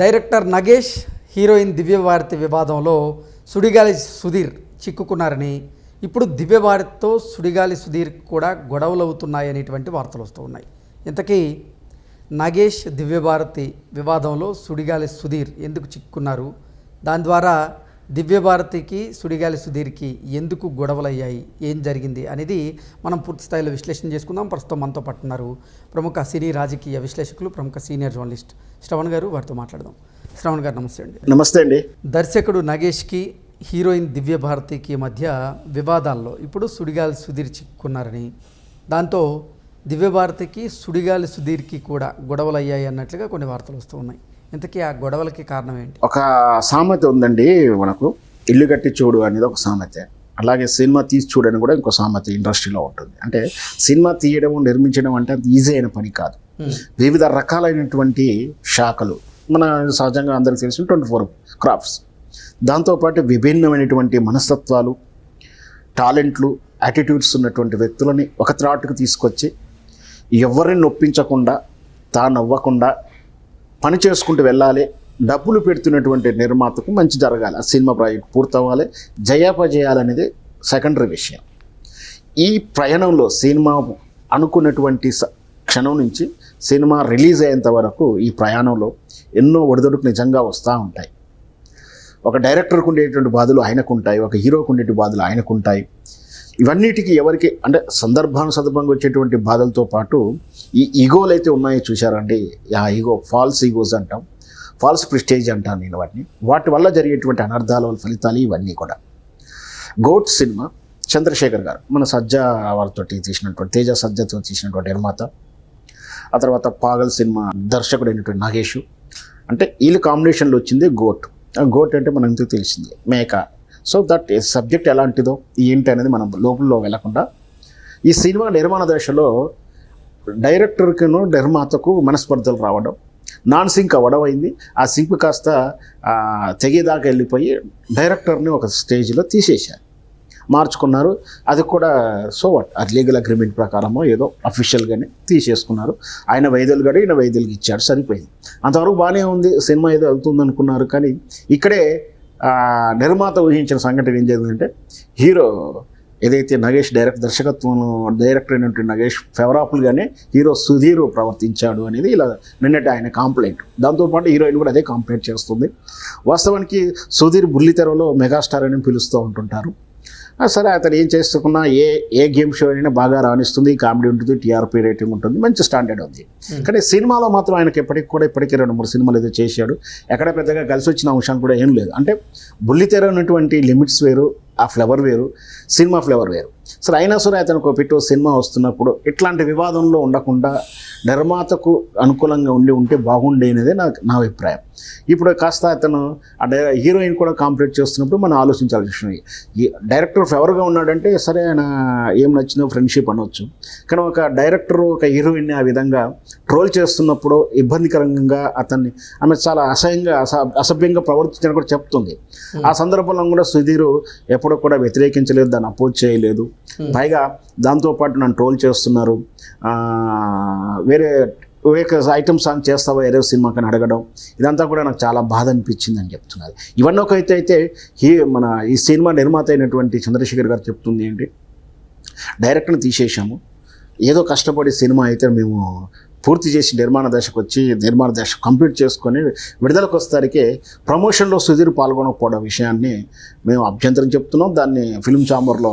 Director Nagesh heroine Divya Bharati వివాదంలో సుడిగాలి సుధీర్ చిక్కుకున్నారని ఇప్పుడు దివ్యభారతితో సుడిగాలి సుధీర్ కూడా గొడవలు అవుతున్నాయనేటువంటి వార్తలు వస్తూ ఉన్నాయి. ఇంతకీ నగేష్ దివ్యభారతి వివాదంలో సుడిగాలి సుధీర్ ఎందుకు చిక్కుకున్నారు? దాని ద్వారా దివ్యభారతికి సుడిగాలి సుధీర్కి ఎందుకు గొడవలయ్యాయి? ఏం జరిగింది? అనేది మనం పూర్తి స్థాయిలో విశ్లేషణ చేసుకుందాం. ప్రస్తుతం మనతో పట్టున్నారు ప్రముఖ సినీ రాజకీయ విశ్లేషకులు ప్రముఖ సీనియర్ జర్నలిస్ట్ శ్రవణ్ గారు. వారితో మాట్లాడదాం. శ్రవణ్ గారు నమస్తే అండి. నమస్తే అండి. దర్శకుడు నగేష్కి హీరోయిన్ దివ్యభారతికి మధ్య వివాదాల్లో ఇప్పుడు సుడిగాలి సుధీర్ చిక్కుకున్నారని దాంతో దివ్యభారతికి సుడిగాలి సుధీర్కి కూడా గొడవలు అయ్యాయి అన్నట్లుగా కొన్ని వార్తలు వస్తూ ఉన్నాయి. ఇంతకీ ఆ గొడవలకి కారణం ఏంటి? ఒక సామెత ఉందండి మనకు ఇల్లు కట్టి చూడు అనేది ఒక సామెత. అలాగే సినిమా తీసి చూడని కూడా ఇంకో సామెత ఇండస్ట్రీలో ఉంటుంది. అంటే సినిమా తీయడం నిర్మించడం అంటే అంత ఈజీ అయిన పని కాదు. వివిధ రకాలైనటువంటి శాఖలు మన సహజంగా అందరికీ తెలిసిన ట్వంటీ ఫోర్ క్రాఫ్ట్స్. దాంతోపాటు విభిన్నమైనటువంటి మనస్తత్వాలు టాలెంట్లు యాటిట్యూడ్స్ ఉన్నటువంటి వ్యక్తులని ఒక త్రాటుకు తీసుకొచ్చి ఎవరిని నొప్పించకుండా తాను అవ్వకుండా పని చేసుకుంటూ వెళ్ళాలి డబ్బులు పెడుతున్నటువంటి నిర్మాతకు మంచి జరగాలి. ఆ సినిమా ప్రాజెక్ట్ పూర్తవ్వాలి. జయాపజయాలనేది సెకండరీ విషయం. ఈ ప్రయాణంలో సినిమా అనుకున్నటువంటి క్షణం నుంచి సినిమా రిలీజ్ అయ్యేంత వరకు ఈ ప్రయాణంలో ఎన్నో ఒడిదొడుకు నిజంగా వస్తూ ఉంటాయి. ఒక డైరెక్టర్కు ఉండేటువంటి బాధలు ఆయనకు ఉంటాయి. ఒక హీరోకు ఉండేటువంటి బాధలు ఆయనకు ఉంటాయి. ఇవన్నిటికీ ఎవరికి అంటే సందర్భానుసందర్భంగా వచ్చేటువంటి బాధలతో పాటు ఈ ఈగోలు అయితే ఉన్నాయో చూశారండి. ఆ ఈగో ఫాల్స్ ఈగోస్ అంటాం ఫాల్స్ ప్రిస్టేజ్ అంటాను నేను వాటిని. వాటి వల్ల జరిగేటువంటి అనర్థాల ఫలితాలు ఇవన్నీ కూడా. గోట్ సినిమా చంద్రశేఖర్ గారు మన సజ్జ వారితో తీసినటువంటి తేజ సజ్జతో తీసినటువంటి నిర్మాత. ఆ తర్వాత పాగల్ సినిమా దర్శకుడు అయినటువంటి నాగేషు. అంటే వీళ్ళు కాంబినేషన్లో వచ్చింది గోట్. ఆ గోట్ అంటే మనంతో తెలిసింది? మేక. సో దట్ సబ్జెక్ట్ ఎలాంటిదో ఏంటి అనేది మనం లోపల వెళ్ళకుండా ఈ సినిమా నిర్మాణ దశలో డైరెక్టర్కును నిర్మాతకు మనస్పర్ధలు రావడం నాన్ సింక్ అవ్వడం అయింది. ఆ సింక్ కాస్త తెగేదాకా వెళ్ళిపోయి డైరెక్టర్ని ఒక స్టేజ్లో తీసేశారు. మార్చుకున్నారు. అది కూడా సో వాట్ అది లీగల్ అగ్రిమెంట్ ప్రకారమో ఏదో అఫీషియల్గానే తీసేసుకున్నారు. ఆయన వైద్యులుగాడు ఈయన వైద్యులకి ఇచ్చాడు సరిపోయింది. అంతవరకు బాగానే ఉంది సినిమా ఏదో వెళ్తుంది అనుకున్నారు కానీ ఇక్కడే నిర్మాత ఊహించిన సంఘటన ఏం జరిగిందంటే హీరో ఏదైతే నగేష్ డైరెక్ట్ దర్శకత్వం డైరెక్టర్ అయినటువంటి నగేష్ ఫేవరాబుల్గానే హీరో సుధీర్ ప్రవర్తించాడు అనేది ఇలా నిన్నటి ఆయన కాంప్లైంట్ దాంతోపాటు హీరోయిన్ కూడా అదే కాంప్లైంట్ చేస్తుంది. వాస్తవానికి సుధీర్ బుల్లితెరలో మెగాస్టార్ అని పిలుస్తూ ఉంటుంటారు. సరే అతను ఏం చేసుకున్నా ఏ ఏ గేమ్ షో అయినా బాగా రాణిస్తుంది కామెడీ ఉంటుంది టీఆర్పీ రేటింగ్ ఉంటుంది మంచి స్టాండర్డ్ ఉంది. కానీ సినిమాలో మాత్రం ఆయనకి ఎప్పటికి కూడా ఇప్పటికీ రెండు మూడు సినిమాలు ఏదో చేశాడు. ఎక్కడ పెద్దగా కలిసి వచ్చిన అంశం కూడా ఏం లేదు. అంటే బుల్లితెర ఉన్నటువంటి లిమిట్స్ వేరు ఆ ఫ్లేవర్ వేరు సినిమా ఫ్లేవర్ వేరు. సరే అయినా సరే అతనికి ఒక పెట్టు సినిమా వస్తున్నప్పుడు ఇట్లాంటి వివాదంలో ఉండకుండా నిర్మాతకు అనుకూలంగా ఉండి ఉంటే బాగుండేనదే నాకు నా అభిప్రాయం. ఇప్పుడు కాస్త అతను ఆ హీరోయిన్ కూడా కాంప్లీట్ చేస్తున్నప్పుడు మనం ఆలోచించాల్సిన విషయం ఈ డైరెక్టర్ ఫెవర్గా ఉన్నాడంటే సరే ఆయన ఏం నచ్చిందో ఫ్రెండ్షిప్ అనొచ్చు. కానీ ఒక డైరెక్టర్ ఒక హీరోయిన్ని ఆ విధంగా ట్రోల్ చేస్తున్నప్పుడు ఇబ్బందికరంగా అతన్ని ఆమె చాలా అసహ్యంగా అస అసభ్యంగా ప్రవర్తించని కూడా చెప్తుంది. ఆ సందర్భంలో కూడా సుధీర్ ఎప్పుడూ కూడా వ్యతిరేకించలేదు దాన్ని అపోజ్ చేయలేదు. Hmm. పైగా దాంతోపాటు నన్ను ట్రోల్ చేస్తున్నారు. వేరే వేరే ఐటమ్ సాంగ్ చేస్తావా ఏదో సినిమా కానీ అడగడం ఇదంతా కూడా నాకు చాలా బాధ అనిపించింది అని చెప్తున్నారు. ఇవన్నీ ఒక అయితే అయితే ఈ మన ఈ సినిమా నిర్మాత అయినటువంటి చంద్రశేఖర్ గారు చెప్తుంది ఏంటి? డైరెక్టర్ని తీసేసాము ఏదో కష్టపడి సినిమా అయితే మేము పూర్తి చేసి నిర్మాణ దశకు వచ్చి నిర్మాణ దశ కంప్లీట్ చేసుకొని విడుదలకు వస్తారికే ప్రమోషన్లో సుధీర్ పాల్గొనకపోవడం విషయాన్ని మేము అభ్యంతరం చెప్తున్నాం. దాన్ని ఫిల్మ్ ఛాంబర్లో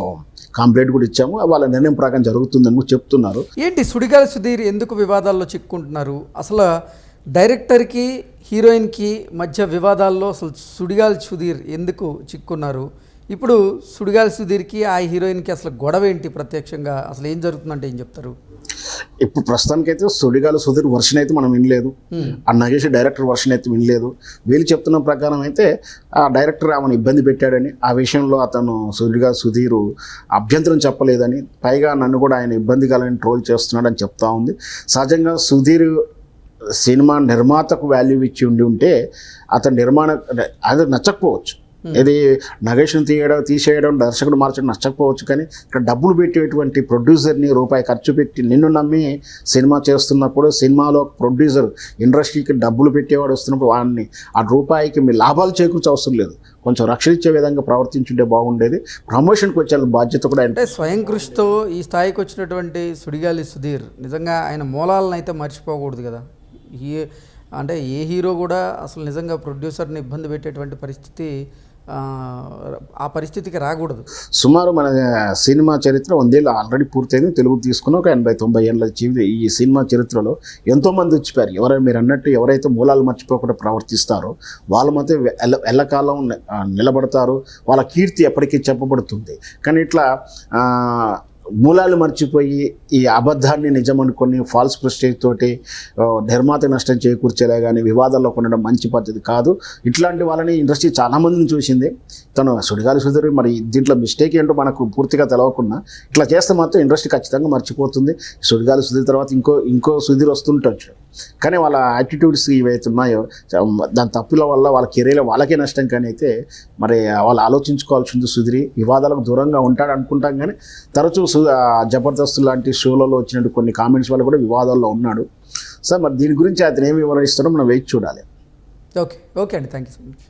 కంప్లైంట్ కూడా ఇచ్చాము. వాళ్ళ నిర్ణయం ప్రకారం జరుగుతుందని కూడా చెప్తున్నారు. ఏంటి సుడిగాలి సుధీర్ ఎందుకు వివాదాల్లో చిక్కుంటున్నారు అసలు డైరెక్టర్కి హీరోయిన్కి మధ్య వివాదాల్లో అసలు సుడిగాలి సుధీర్ ఎందుకు చిక్కున్నారు? ఇప్పుడు సుడిగాలి సుధీర్కి ఆ హీరోయిన్కి అసలు గొడవ ఏంటి ప్రత్యక్షంగా? అసలు ఏం జరుగుతుందంటే ఏం చెప్తారు? ఇప్పుడు ప్రస్తుతానికైతే సుడిగాల సుధీర్ వర్షన్ అయితే మనం వినలేదు. ఆ నగేష్ డైరెక్టర్ వర్షన్ అయితే వినలేదు. వీళ్ళు చెప్తున్న ప్రకారం అయితే ఆ డైరెక్టర్ ఆమెను ఇబ్బంది పెట్టాడని ఆ విషయంలో అతను సుడిగా సుధీరు అభ్యంతరం చెప్పలేదని పైగా నన్ను కూడా ఆయన ఇబ్బంది కలని ట్రోల్ చేస్తున్నాడని చెప్తా ఉంది. సహజంగా సుధీర్ సినిమా నిర్మాతకు వాల్యూ ఇచ్చి ఉండి ఉంటే అతని నిర్మాణ అది నచ్చకపోవచ్చు. ఇది నగేష్ను తీయడం తీసేయడం దర్శకుడు మార్చడం నచ్చకపోవచ్చు కానీ ఇక్కడ డబ్బులు పెట్టేటువంటి ప్రొడ్యూసర్ని రూపాయి ఖర్చు పెట్టి నిన్ను నమ్మి సినిమా చేస్తున్నప్పుడు సినిమాలో ప్రొడ్యూసర్ ఇండస్ట్రీకి డబ్బులు పెట్టేవాడు వస్తున్నప్పుడు వాడిని ఆ రూపాయికి మీ లాభాలు చేకూర్చే అవసరం లేదు. కొంచెం రక్షణ ఇచ్చే విధంగా ప్రవర్తించుంటే బాగుండేది. ప్రమోషన్కి వచ్చే బాధ్యత కూడా అంటే స్వయం కృషితో ఈ స్థాయికి వచ్చినటువంటి సుడిగాలి సుధీర్ నిజంగా ఆయన మూలాలను అయితే మర్చిపోకూడదు కదా. ఈ అంటే ఏ హీరో కూడా అసలు నిజంగా ప్రొడ్యూసర్ని ఇబ్బంది పెట్టేటువంటి పరిస్థితి ఆ, పరిస్థితికి రాకూడదు. సుమారు మన సినిమా చరిత్ర వందేళ్ళు ఆల్రెడీ పూర్తయింది. తెలుగు తీసుకున్న ఒక ఎనభై తొంభై ఏళ్ళ జీవితం ఈ సినిమా చరిత్రలో ఎంతోమంది వచ్చిపోయారు ఎవరైనా మీరు అన్నట్టు ఎవరైతే మూలాలు మర్చిపోకుండా ప్రవర్తిస్తారో వాళ్ళ మధ్య ఎల్ల ఎల్లకాలం నిలబడతారు. వాళ్ళ కీర్తి ఎప్పటికీ చెప్పబడుతుంది. కానీ ఇట్లా మూలాలు మర్చిపోయి ఈ అబద్ధాన్ని నిజం అనుకొని ఫాల్స్ ప్రెస్టేజ్ తోటి నిర్మాత నష్టం చేకూర్చేలా కానీ వివాదాల్లో కొనడం మంచి పద్ధతి కాదు. ఇట్లాంటి వాళ్ళని ఇండస్ట్రీ చాలా మందిని చూసింది. తను సుడిగాలి సుధీర్ మరి దీంట్లో మిస్టేక్ ఏంటో మనకు పూర్తిగా తెలవకుండా ఇట్లా చేస్తే మాత్రం ఇండస్ట్రీ ఖచ్చితంగా మర్చిపోతుంది. సుడిగాలి సుధీర్ తర్వాత ఇంకో ఇంకో సుధీర్ వస్తుంటచ్చు కానీ వాళ్ళ యాటిట్యూడ్స్ ఏవైతే ఉన్నాయో దాని తప్పుల వల్ల వాళ్ళ కెరీర్లో వాళ్ళకే నష్టం కానీ అయితే మరి వాళ్ళు ఆలోచించుకోవాల్సింది సుధీరి వివాదాలకు దూరంగా ఉంటాడు అనుకుంటాం కానీ తరచూ సు జబర్దస్త్ లాంటి షోలలో వచ్చినట్టు కొన్ని కామెంట్స్ వల్ల కూడా వివాదాల్లో ఉన్నాడు. సో మరి దీని గురించి అతను ఏమి వివరిస్తాడో మనం వేచి చూడాలి. ఓకే ఓకే అండి. Thank you so much